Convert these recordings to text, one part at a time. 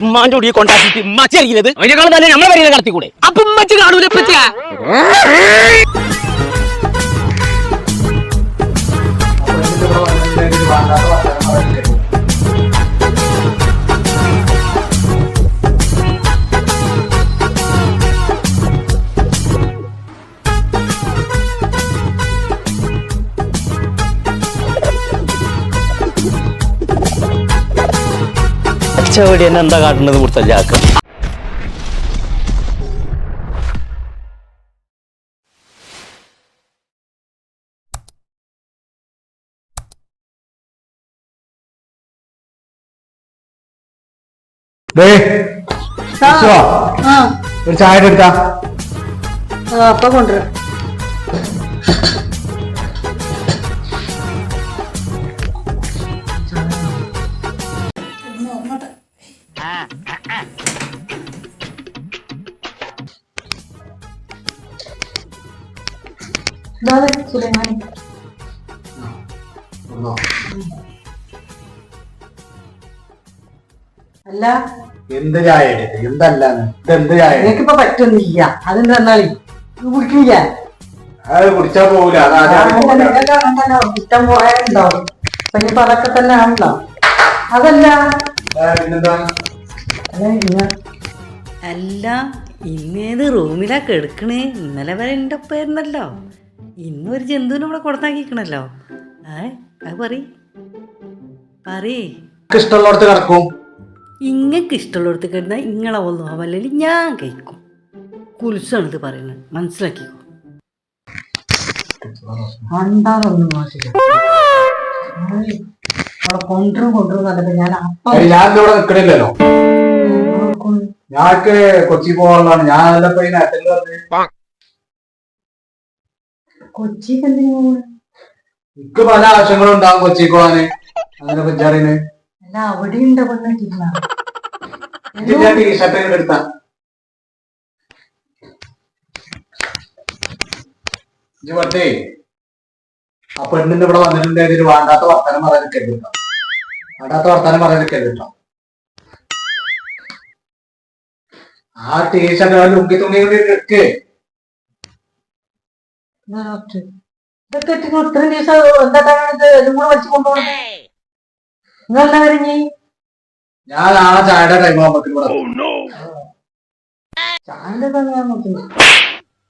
ഉമ്മാന്റെ കൂടി കൊണ്ടാക്കിട്ട് ഉമ്മച്ചി അറിയുന്നത് അതിനേക്കാളും തന്നെ നമ്മളെ വരിക കടത്തിക്കൂടെ അപ്പൊ ഉമ്മച്ചി കാണൂല ഇപ്പച്ചിയാ ചെവടി എന്നെ എന്താ കാട്ടുന്നത് കൊടുത്ത ദേ, ഇച്ചുവാ, ആ. ഒരു ചായ എടുത്താ? ആ, അപ്പൊ കൊണ്ടുവരാം. സുലൈമാനി അല്ല. എന്ത് ചായ എടുത്ത്? എന്തല്ലാന്ന് ഇത് എന്ത് ചായ? നിനക്കിപ്പോ പറ്റുന്നില്ല അതെന്താ കുടിക്കില്ല. അത് കുടിച്ചാ പോകൂല ഇഷ്ടം പോയാലുണ്ടാവും. ഇനിയിപ്പോ അതൊക്കെ തന്നെ ആണല്ലോ. അതല്ല. പിന്നെന്താ? അല്ല ഇന്നേത് റൂമിലാ കെടുക്കണേ. ഇന്നലെ വരെ എന്റെ ഒപ്പായിരുന്നല്ലോ ഇന്നൊരു ജന്തുവിനെ ഇവിടെ കൊടുത്താക്കിക്കണല്ലോ. ഏ അത് പറ പറയേ. ഇഷ്ടമുള്ള ഇഷ്ടമുള്ളടത്ത് കിടക്കും. ഇങ്ങക്ക് ഇഷ്ടമുള്ളടത്ത് കിടന്നാൽ ഇങ്ങളെ ഒന്നും ആവല്ലെങ്കിൽ ഞാൻ കഴിക്കും. കുൽസാണ് ഇത് പറയുന്നത് മനസ്സിലാക്കിക്കോ. കൊണ്ടുവരും കൊണ്ടുവരും കണ്ടപ്പോ ഞാൻ അപ്പം ഞാൻ ഇവിടെ നിക്കണില്ലല്ലോ. നോക്കും. കൊച്ചി പോകാനുള്ളതാണ്. ഞാൻ അല്ലപ്പോ ഈ നാട്ടിൽ പറഞ്ഞ് കൊച്ചിക്ക് എന്തിനു എനിക്ക് പല ആവശ്യങ്ങളും ഉണ്ടാവും കൊച്ചി പോവാന് അങ്ങനെ പറ്റാറിന് അല്ല അവിടെ പെണ്ണിട്ടില്ല ഞാൻ ടീഷർട്ട് എടുത്താ. ഇജ്ജ് പട്ടേ ആ പെണ്ണിന്റെ ഇവിടെ വന്നിട്ടുണ്ടെങ്കിൽ വേണ്ടാത്ത വർത്തനം പറയാൻ കേട്ടോ വേണ്ടാത്ത വർത്തനം പറയാൻ കേട്ടോ ആ ടീഷർട്ട് ലുങ്കി തുണി കൊണ്ട് എടുക്ക് ഇതൊക്കെ ഇത്രയും ദിവസം എന്താ ഇത് എല്ലാം കൂടെ വെച്ച് കൊണ്ടുപോകണം. നിങ്ങളെന്താ വരിഞ്ഞി ഞാൻ നാളെ ചായയുടെ ടൈം ആകുമ്പോഴത്തേക്ക് ഇവിടെ ചാന്റെ തന്നെ നോക്കുന്നു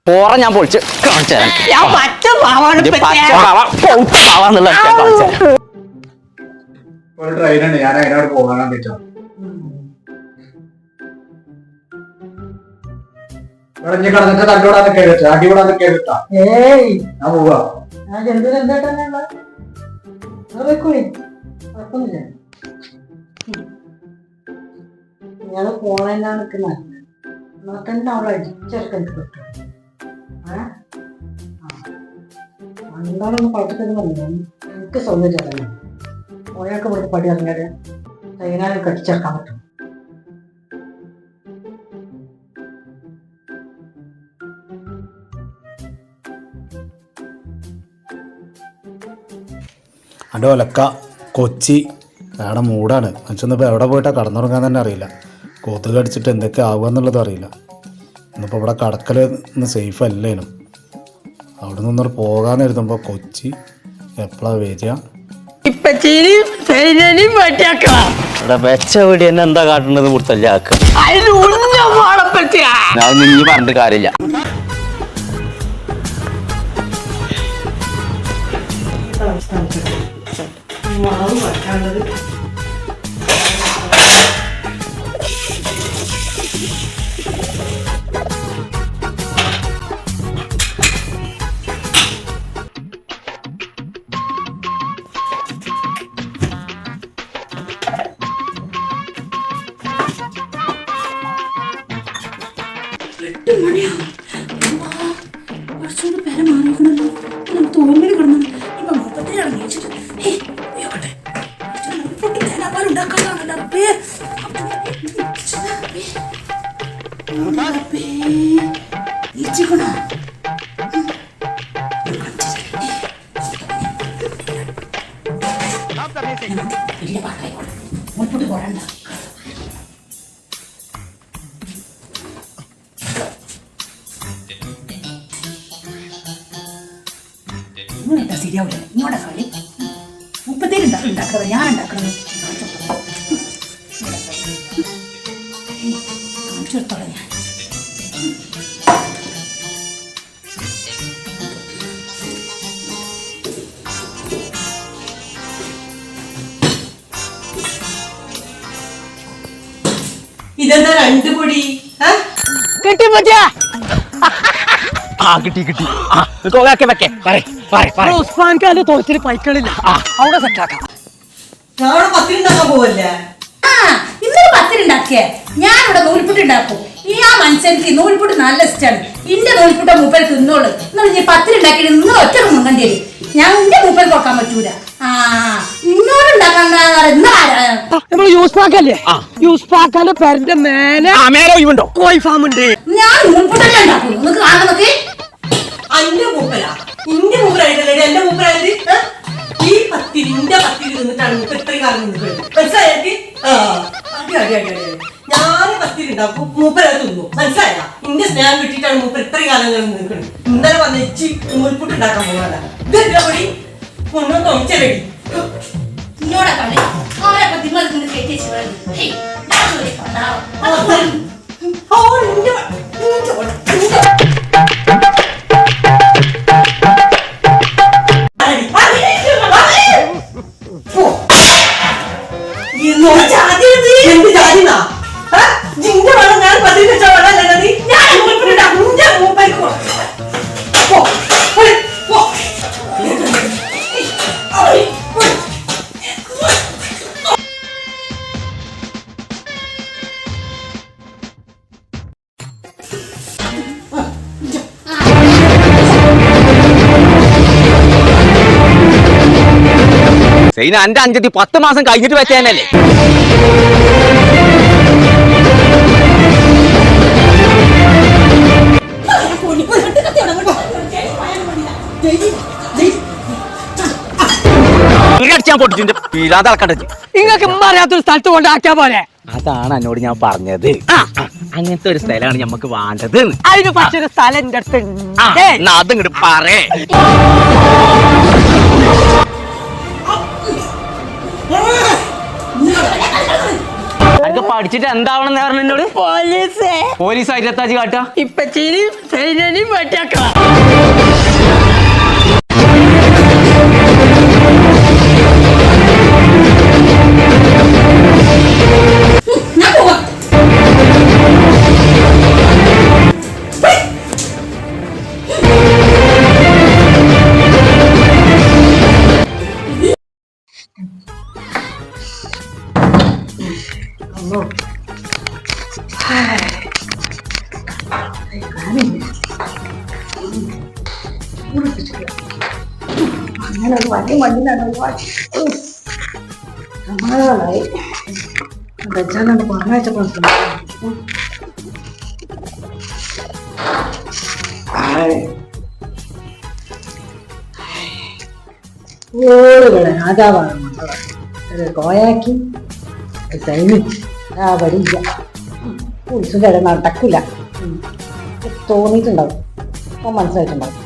പോറ ഞാൻ പൊളിച്ച് കാണിച്ചു തരാം. ഞാൻ പച്ച പാവാണ് പച്ച പാവ, പൗത്ത പാവ എന്നുള്ള ഞാൻ കാണിച്ചു തരാം. ഒരു ട്രെയിനുണ്ട് ഞാൻ അതിനോട് പോകാൻ പറ്റും ഇനി കിടന്നിട്ട് തല്ലോടാൻ നിൽക്കരുത് അടി കൂടാൻ ഏയ്. ഞാൻ പോവാ. ഞാൻ കുഴപ്പമൊന്നുമില്ല. ഇയാൾ പോണെന്നാണ് നിൽക്കുന്നത് എന്നാൽ തന്നെ അവളെ അടിച്ചെടുക്കാൻ കിട്ടും എന്താണെന്ന് എനിക്ക് സൗകര്യം അറിയാം ഒരാൾക്ക് ഇവിടെ പടി ഇറങ്ങിയാൽ തൈനാലും കടിച്ചേർക്കാൻ പറ്റും. ഒലക്ക കൊച്ചി അവിടെ മൂടാണ്. മനുഷ്യനിപ്പോൾ എവിടെ പോയിട്ടാ കടന്നുറങ്ങാൻ തന്നെ അറിയില്ല. കൊതുക് അടിച്ചിട്ട് എന്തൊക്കെ ആവുക എന്നുള്ളത് അറിയില്ല. ഇന്നിപ്പോൾ ഇവിടെ കടക്കൽ ഒന്ന് സേഫ് അല്ലേനും. അവിടെ നിന്നൊരു പോകാന്നിരുന്നുമ്പോൾ കൊച്ചി എപ്പോഴാണ് വരിക? ഇവിടെ വെച്ചവടി എന്നെ എന്താ കാട്ടുന്നത് കൊടുത്തല്ലാക്ക അതിന് ഉന്നമാണ് പറ്റിയാ. ഞാൻ നീ പറഞ്ഞിട്ട് കാര്യമില്ല. മാവ് വറക്കാനുള്ളത് എട്ട് മണിയാവും. കുറച്ചുകൂടി പേരെ മാറിയിരിക്കണല്ലോ. നമുക്ക് വലിയ പാട്ടായി മുൻപോട്ട് പോരണ്ട ഇങ്ങനെന്താ ശരിയാവില്ല ഇങ്ങോട്ടാ കളി മുപ്പത്തേഴ് ഉണ്ടാക്കുന്നത് ഞാൻ ഉണ്ടാക്കുന്നത് കാണിച്ചിടത്തോളം ഇതെന്താ രണ്ട് പൊടി? കിട്ടി പറ്റിയാ ആ കിട്ടി കിട്ടി. ആ വെക്കേ. പറയ് തോച്ചിൽ പൈക്കളില്ല? അവിടെ സെറ്റാക്കാം ഞാൻ ഇവിടെ പോവല്ലേ? ആ ഇന്നലെ പത്തിനുണ്ടാക്കിയേ ഞാനിവിടെ നൂൽപുട്ട് ഉണ്ടാക്കും ഈ ആ മനുഷ്യർക്ക് നൂൽപുട്ട് നല്ല ഇഷ്ടമാണ് ഇന്റെ നൂൽപുട്ട മൂപ്പര് തിന്നോളൂ. എന്നുള്ള പത്തിരി പത്തിനുണ്ടാക്കിയിട്ട് നിങ്ങൾ ഒറ്റ മുങ്ങണ്ടി വരും. ഞാൻ ഇന്റെ മൂപ്പര് കൊടുക്കാൻ പറ്റൂല. നമ്മൾ യൂസ് പാക്കല്ലേ? യൂസ് പാക്കാന്റെ പേരന്റെ മേലെ മേലെ ഒഴിവുണ്ടോ? കോഴി ഫാം ഉണ്ട് ഞാൻ അന്റെ മൂപ്പരാ. ഇന്റെ മൂപ്പരായിട്ടല്ലേ എന്റെ മൂപ്പരായത്? ഈ പത്തിരി ഇന്റെ പത്തിരി നിന്നിട്ടാണ് മൂപ്പർ ഇത്രയും കാലം നിന്നത് മനസ്സിലായി ആ. അടി അടി അടി അടി ഞാൻ പത്തിരി ഉണ്ടാക്കും മൂപ്പരത് തിന്നു. മനസ്സിലായ? ഇന്റെ സ്നേഹം കിട്ടിയിട്ടാണ് മൂപ്പർ ഇത്രയും കാലം നിൽക്കുന്നത് ഇന്നലെ വന്ന് ഇച്ചി നൂൽപുട്ട് ഉണ്ടാക്കാൻ പോകാനാ ഇതെന്താ പൊടി? കൊണ്ടു തോന്നിച്ചടി ഇന്നോടാ കളി ആരെ പത്തി നിങ്ങൾ കയറ്റി വെച്ചു ഹേയ്, ഞാൻ ഒരു കണ്ടാവോ? അത് പോയി. ഓ ഇന്റെ വ- സൈന എന്റെ അഞ്ചത്തി പത്ത് മാസം കഴിഞ്ഞിട്ട് വെച്ചേനല്ലേ. അടിച്ചാൻ നിങ്ങൾക്ക് സ്ഥലത്ത് കൊണ്ടാക്കിയാ അതാണ് എന്നോട് ഞാൻ പറഞ്ഞത്. അങ്ങനത്തെ ഒരു സ്ഥലമാണ് നമുക്ക് വേണ്ടത്. അതിന് പറ്റൊരു സ്ഥലം എന്റെ അടുത്ത് അതിങ്ങോട്ട് പറേ അതൊക്കെ പഠിച്ചിട്ട് എന്താവണം പറഞ്ഞു എന്നോട്? പോലീസ്. പോലീസ് ആയിരത്താജ് കാട്ടാ? ഇപ്പച്ചേരി സൈനനെയും ഞാൻ അങ്ങനെ ഒരു വലിയ മണ്ണിലാണ് സമാധാനമായി വെച്ചാലുണ്ട് പറഞ്ഞയച്ചപ്പോൾ ഓടുകളെ രാജാവാണ് ഒരു കോയാക്കി സൈന്യം ആ വരില്ല ഇടയിൽ നടക്കില്ല. തോന്നിയിട്ടുണ്ടാവും അപ്പം മനസ്സിലായിട്ടുണ്ടാവും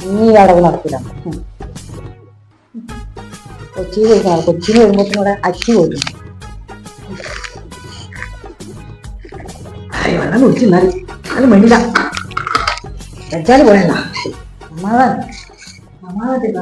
ഈ അടവ് നടത്തിലാണ് ഉം. കൊച്ചി പോയിക്കാണ് കൊച്ചിയിൽ വരുമ്പോഴത്തേനും ഇവിടെ അച്ചി പോയി. വെള്ളം കുടിച്ചു എന്നാലും അത് വേണ്ടില്ല വെച്ചാൽ പോയല്ല സമാധാനം. സമാധാനത്തിൽ